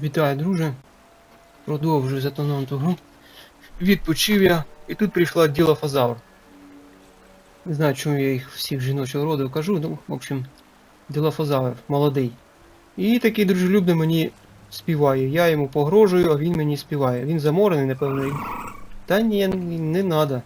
Вітаю, друже. Продовжую затонуту гру. Відпочив я, і тут прийшла ділофазавр. Не знаю, чому я їх всіх жіночого роду кажу, ну, в общем, ділофазавр, молодий. І такий дружелюбний мені співає. Я йому погрожую, а він мені співає. Він заморений, напевно. Та ні, не надо.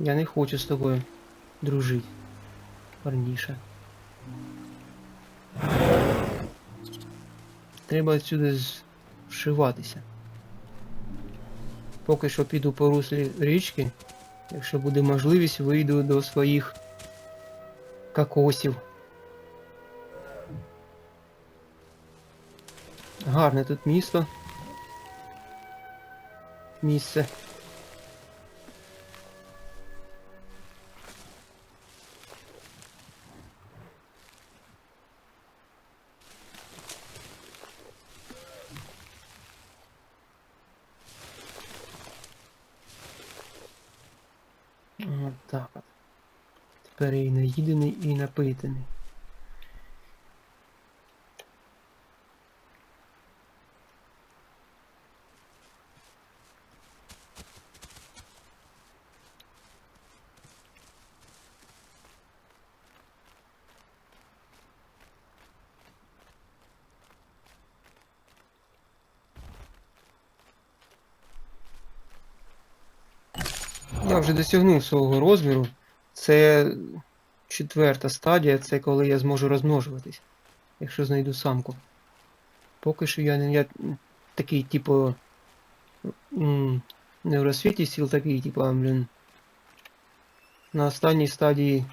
Я не хочу з тобою дружити. Парніше. Треба отсюди з- вшиватися. Поки що піду по руслі річки. Якщо буде можливість, вийду до своїх кокосів. Гарне тут місто. Місце. Наїдений, і напитаний. Я вже досягнув свого розміру. Це четверта стадія, це коли я зможу розмножуватись, якщо знайду самку. Поки що я не я такий, типу. Не в розсвіті сіл такий, типу, а, блін. На останній стадії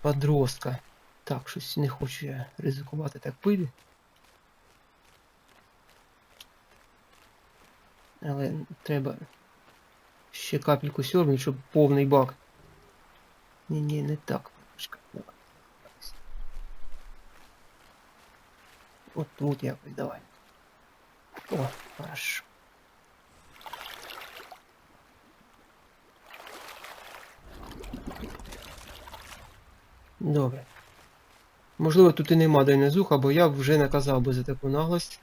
подростка. Так, щось не хочу я ризикувати так пити. Але треба ще капельку сьорбнуть, щоб повний бак. Ні, ні, не так. Давай. От тут якось давай. О, хорошо. Добре. Можливо, тут і нема дайнозуха, бо я вже наказав би за таку наглость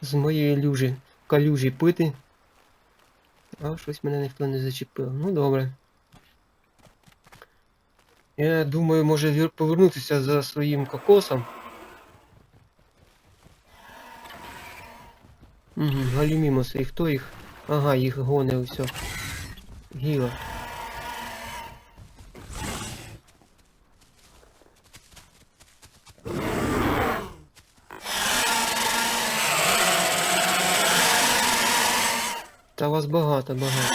з моєї люжі, калюжі пити. А щось мене ніхто не зачепив. Ну добре. Я думаю, може повернутися за своїм кокосом. Угу, галімімоси, і хто їх? Ага, їх гоне усе. Гіла. Та вас багато, багато.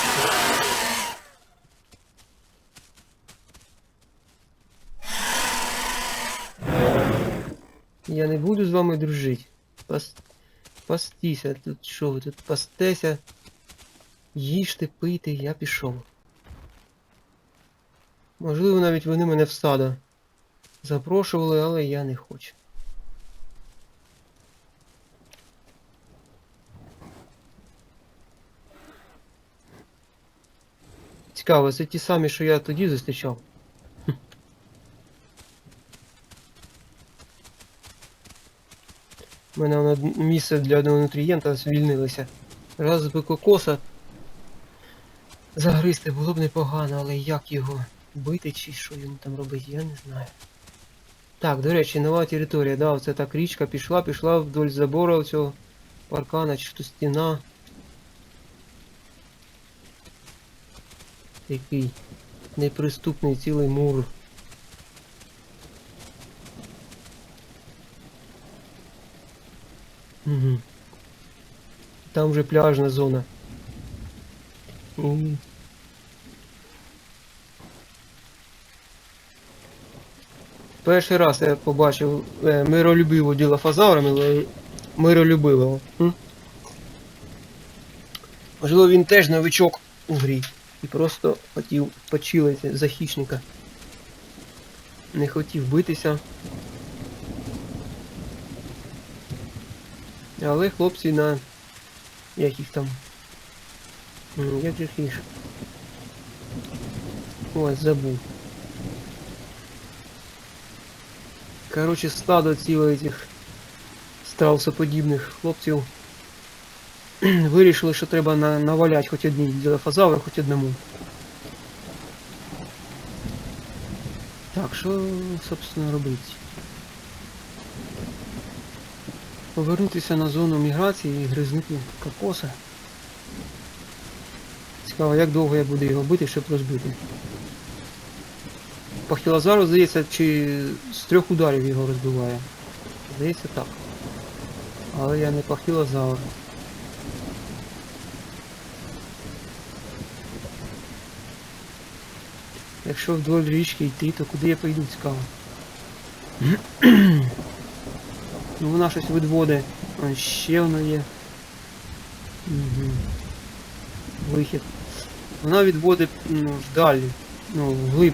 Я не буду з вами дружити. Пас... Пастіся, тут що ви тут пастеся. Їжте, пийте, я пішов. Можливо, навіть вони мене в стадо запрошували, але я не хочу. Цікаво, це ті самі, що я тоді зустрічав. У мене місце для одного нутрієнта звільнилося. Раз би кокоса загризти було б непогано, але як його бити чи що йому там робити, я не знаю. Так, до речі, нова територія, да, оце так річка пішла, пішла вдоль забору цього паркана, чи то стіна. Який неприступний цілий мур. Угу. Там вже пляжна зона. І... Перший раз я побачив е, миролюбивого ділофазавра, але миролюбивого. М? Можливо, він теж новичок у грі. І просто хотів почилити за хищника. Не хотів битися. Але хлопці на... Як їх там? Як же їх? Ось, забув. Короче, стадо ціле этих страусоподібних хлопців вирішили, що треба на, наваляти хоч одні ділофазаври, хоч одному. Так, що, собственно, робити? Повернутися на зону міграції і гризнути кокоса. Цікаво, як довго я буду його бити, щоб розбити. По хілозару, здається, чи з трьох ударів його розбиває. Здається так. Але я не по. Якщо вдоль річки йти, то куди я пойду цікаво. Ну вона щось відводить. А, ще воно є. Угу. Вихід. Вона відводить ну, вдалі, ну, вглиб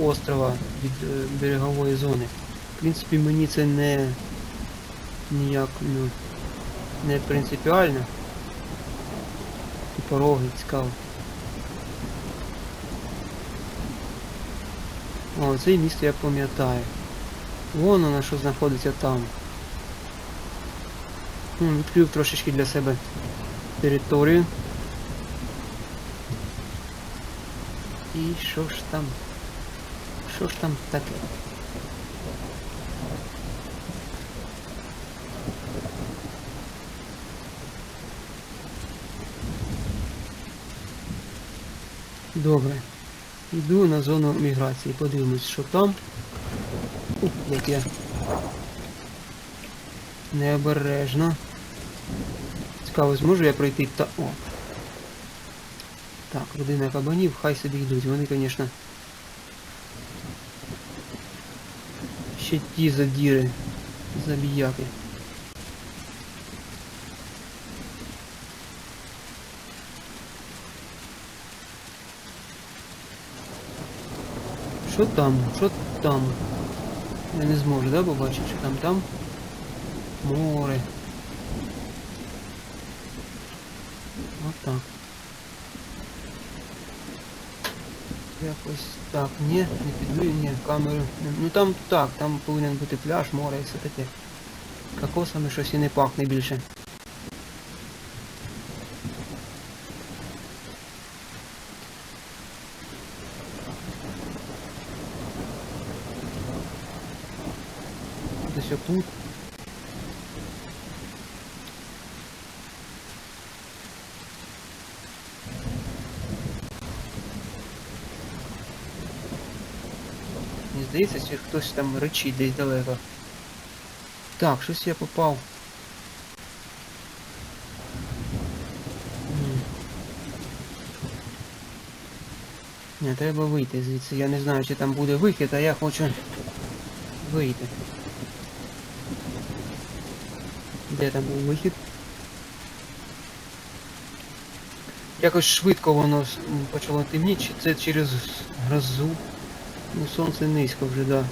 острова від е, берегової зони. В принципі, мені це не ніяк ну, не принципіально. Пороги цікаво. О, це місто я пам'ятаю. Вон воно що знаходиться там. Відкрив трошечки для себе територію. І що ж там? Що ж там таке? Добре. Йду на зону міграції, подивимось, що там. Ух, як я необережно. Цікаво, зможу я пройти та... О! Так, родина кабанів, хай собі йдуть. Вони, звісно, ще ті задіри, забіяки. Що там? Що там? Я не зможу, да, побачити, що там там? Море. От так. Якось так, ні, не підвію, ні, камеру. Ну там так, там повинен бути пляж, море і все таке. Кокосами щось і не пахне більше. Десь отут. Мені здається, що хтось там речить десь далеко. Так, щось я попав. Не, треба вийти звідси. Я не знаю, чи там буде вихід, а я хочу вийти. Де там був вихід? Якось швидко воно почало темніти, чи це через грозу. Ну сонце низько вже, да.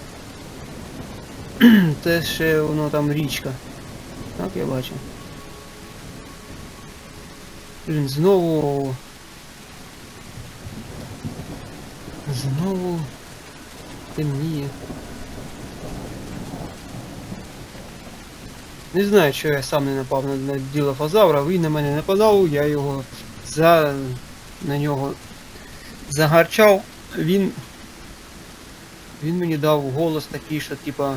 Це ще воно там річка. Так я бачу. Блін, знову. Знову темніє. Не знаю, що я сам не напав на, на ділофазавра, він на мене нападав, я його за на нього загарчав. Він він мені дав голос такий, що типа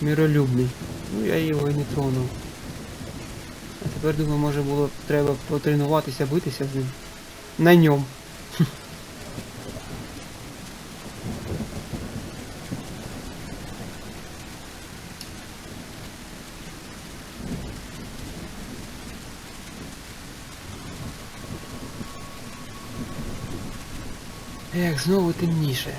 миролюбний. Ну я його і не тронув. А тепер думаю, може було треба потренуватися, битися з ним. На ньому. Ех, знову темніше.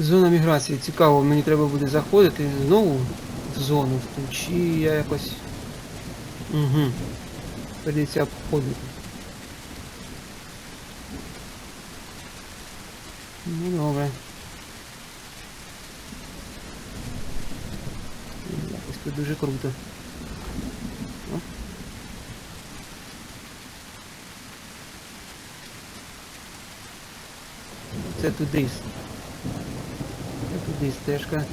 Зона міграції. Цікаво, мені треба буде заходити знову в зону, в чи я якось... Угу. Придеться обходити. Ну добре. Якось тут дуже круто. Це туди. Туди стежка.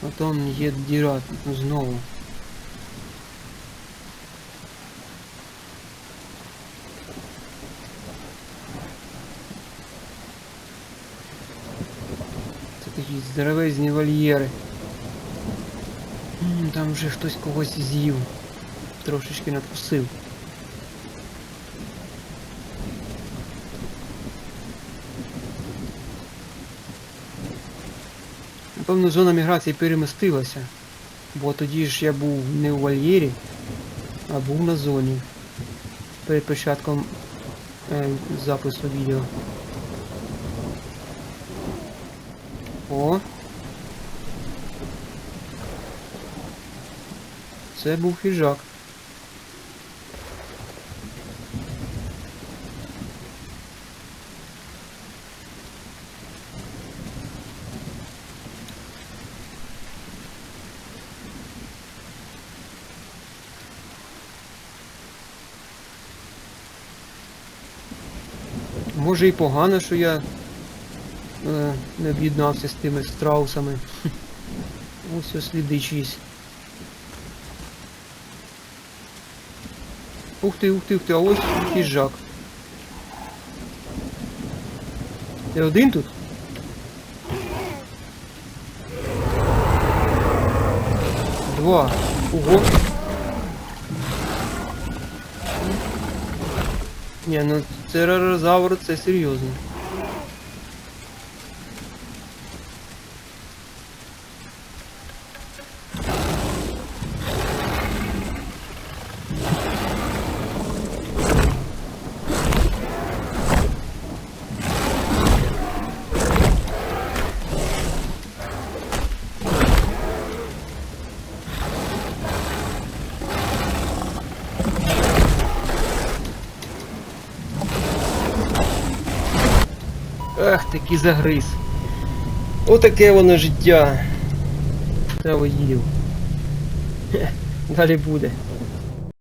Потім є діра знову. Це такі здоровезні вольєри. Там вже хтось когось з'їв. Трошечки надкусив. Напевно, зона міграції перемістилася. Бо тоді ж я був не у вольєрі, а був на зоні. Перед початком е, запису відео. О! Це був хижак. Може і погано, що я е, не об'єднався з тими страусами. Ось ось сліди чиїсь. Ух ти, ух ти, ух ти, а ось хижак. Ти один тут? Два. Ого. Ні, ну церерозавр це серйозно. Таки загриз. Отаке воно життя. Та воїв. Далі буде.